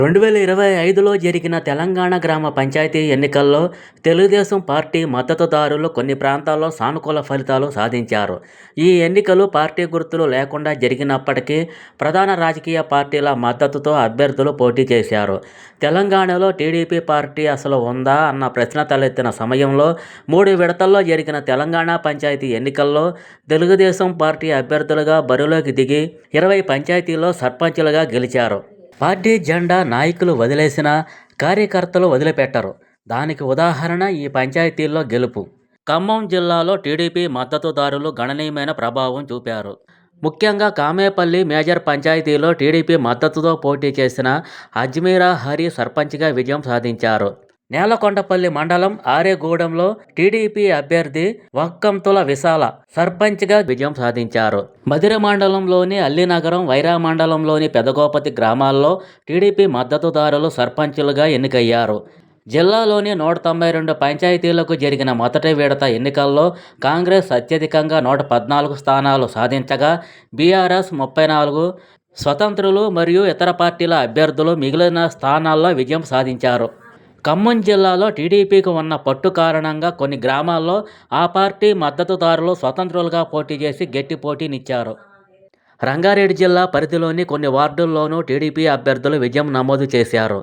రెండు వేల ఇరవై ఐదులో జరిగిన తెలంగాణ గ్రామ పంచాయతీ ఎన్నికల్లో తెలుగుదేశం పార్టీ మద్దతుదారులు కొన్ని ప్రాంతాల్లో సానుకూల ఫలితాలు సాధించారు. ఈ ఎన్నికలు పార్టీ గుర్తులు లేకుండా జరిగినప్పటికీ ప్రధాన రాజకీయ పార్టీల మద్దతుతో అభ్యర్థులు పోటీ చేశారు. తెలంగాణలో టీడీపీ పార్టీ అసలు ఉందా అన్న ప్రశ్న తలెత్తిన సమయంలో మూడు విడతల్లో జరిగిన తెలంగాణ పంచాయతీ ఎన్నికల్లో తెలుగుదేశం పార్టీ అభ్యర్థులుగా బరిలోకి దిగి ఇరవై పంచాయతీల్లో సర్పంచులుగా గెలిచారు. పార్టీ జెండా నాయకులు వదిలేసినా కార్యకర్తలు వదిలిపెట్టరు. దానికి ఉదాహరణ ఈ పంచాయతీల్లో గెలుపు. ఖమ్మం జిల్లాలో టీడీపీ మద్దతుదారులు గణనీయమైన ప్రభావం చూపారు. ముఖ్యంగా కామేపల్లి మేజర్ పంచాయతీలో టీడీపీ మద్దతుతో పోటీ చేసిన అజ్మీరా హరి సర్పంచ్గా విజయం సాధించారు. నేలకొండపల్లి మండలం ఆరేగూడెంలో టీడీపీ అభ్యర్థి వక్కంతుల విశాల సర్పంచ్గా విజయం సాధించారు. మధిర మండలంలోని అల్లినగరం వైరా మండలంలోని పెదగోపతి గ్రామాల్లో టీడీపీ మద్దతుదారులు సర్పంచులుగా ఎన్నికయ్యారు. జిల్లాలోని నూట తొంభై రెండు పంచాయతీలకు జరిగిన మొదటి విడత ఎన్నికల్లో కాంగ్రెస్ అత్యధికంగా నూట పద్నాలుగు స్థానాలు సాధించగా బీఆర్ఎస్ ముప్పై నాలుగు స్వతంత్రులు మరియు ఇతర పార్టీల అభ్యర్థులు మిగిలిన స్థానాల్లో విజయం సాధించారు. ఖమ్మం జిల్లాలో టీడీపీకి ఉన్న పట్టు కారణంగా కొన్ని గ్రామాల్లో ఆ పార్టీ మద్దతుదారులు స్వతంత్రులుగా పోటీ చేసి గట్టి పోటీనిచ్చారు. రంగారెడ్డి జిల్లా పరిధిలోని కొన్ని వార్డుల్లోనూ టీడీపీ అభ్యర్థులు విజయం నమోదు చేశారు.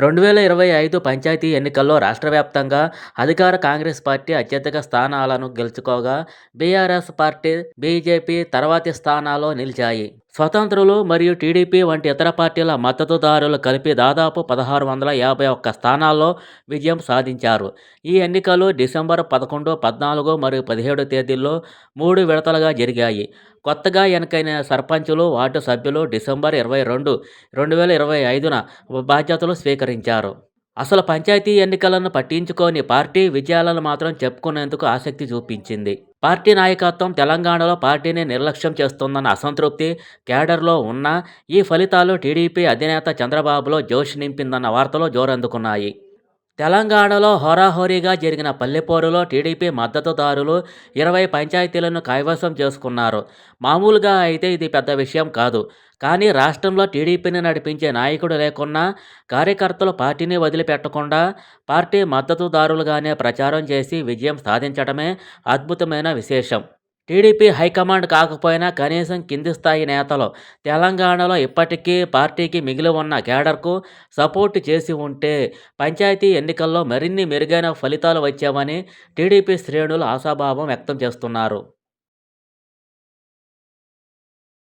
రెండు వేల ఇరవై ఐదు పంచాయతీ ఎన్నికల్లో రాష్ట్ర వ్యాప్తంగా అధికార కాంగ్రెస్ పార్టీ అత్యధిక స్థానాలను గెలుచుకోగా బీఆర్ఎస్ పార్టీ బీజేపీ తర్వాతి స్థానాల్లో నిలిచాయి. స్వతంత్రులు మరియు టీడీపీ వంటి ఇతర పార్టీల మద్దతుదారులు కలిపి దాదాపు పదహారు వందల యాభై ఒక్క స్థానాల్లో విజయం సాధించారు. ఈ ఎన్నికలు డిసెంబర్ పదకొండు పద్నాలుగు మరియు పదిహేడు తేదీల్లో మూడు విడతలుగా జరిగాయి. కొత్తగా ఎన్నికైన సర్పంచులు వార్డు సభ్యులు డిసెంబర్ ఇరవై రెండు రెండు వేల ఇరవై ఐదున బాధ్యతలు స్వీకరించారు. అసలు పంచాయతీ ఎన్నికలను పట్టించుకొని పార్టీ విజయాలను మాత్రం చెప్పుకునేందుకు ఆసక్తి చూపించింది. పార్టీ నాయకత్వం తెలంగాణలో పార్టీని నిర్లక్ష్యం చేస్తుందన్న అసంతృప్తి కేడర్లో ఉన్న ఈ ఫలితాలు టీడీపీ అధినేత చంద్రబాబులో జోష్ నింపిందన్న వార్తలు జోరందుకున్నాయి. తెలంగాణలో హోరాహోరీగా జరిగిన పల్లెపోరులో టీడీపీ మద్దతుదారులు ఇరవై పంచాయతీలను కైవసం చేసుకున్నారు. మామూలుగా అయితే ఇది పెద్ద విషయం కాదు. కానీ రాష్ట్రంలో టీడీపీని నడిపించే నాయకుడు లేకున్నా కార్యకర్తలు పార్టీని వదిలిపెట్టకుండా పార్టీ మద్దతుదారులుగానే ప్రచారం చేసి విజయం సాధించడమే అద్భుతమైన విశేషం. టీడీపీ హైకమాండ్ కాకపోయినా కనీసం కింది స్థాయి నేతలు తెలంగాణలో ఇప్పటికీ పార్టీకి మిగిలి ఉన్న కేడర్కు సపోర్టు చేసి ఉంటే పంచాయతీ ఎన్నికల్లో మరిన్ని మెరుగైన ఫలితాలు వచ్చామని టీడీపీ శ్రేణులు ఆశాభావం వ్యక్తం చేస్తున్నారు.